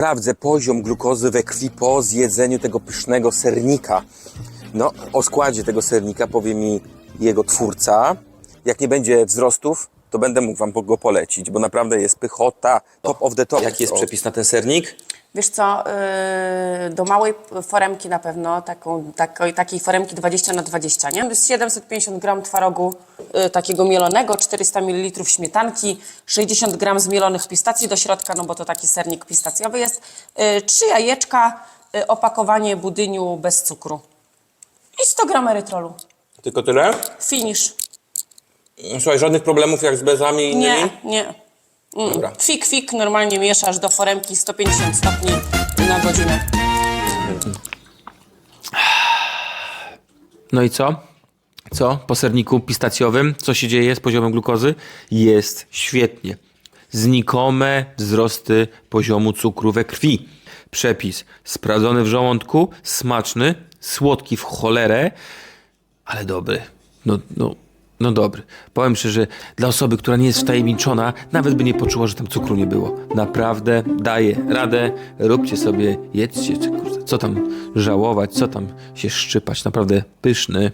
Sprawdzę poziom glukozy we krwi po zjedzeniu tego pysznego sernika. No, o składzie tego sernika powie mi jego twórca. Jak nie będzie wzrostów, to będę mógł wam go polecić, bo naprawdę jest pychota, top of the top. Jaki jest przepis na ten sernik? Wiesz co, yy, do małej foremki na pewno, taką, takiej, takiej foremki 20 na 20, nie? To jest 750 gram twarogu yy, takiego mielonego, 400 ml śmietanki, 60 gram zmielonych pistacji do środka, no bo to taki sernik pistacjowy jest, yy, 3 jajeczka, opakowanie budyniu bez cukru i 100 gram erytrolu. Tylko tyle? Finish. Słuchaj, żadnych problemów jak z bezami innymi? Nie, nie. Mm. Dobra. Fik, fik, normalnie mieszasz do foremki 150 stopni na godzinę. No i co? Co? Po serniku pistacjowym, co się dzieje z poziomem glukozy? Jest świetnie. Znikome wzrosty poziomu cukru we krwi. Przepis sprawdzony w żołądku, smaczny, słodki w cholerę, ale dobry. No, no, no dobry. Powiem szczerze, dla osoby, która nie jest wtajemniczona, nawet by nie poczuła, że tam cukru nie było. Naprawdę daje radę. Róbcie sobie, jedzcie. Kurde, Co tam żałować, co tam się szczypać. Naprawdę pyszny.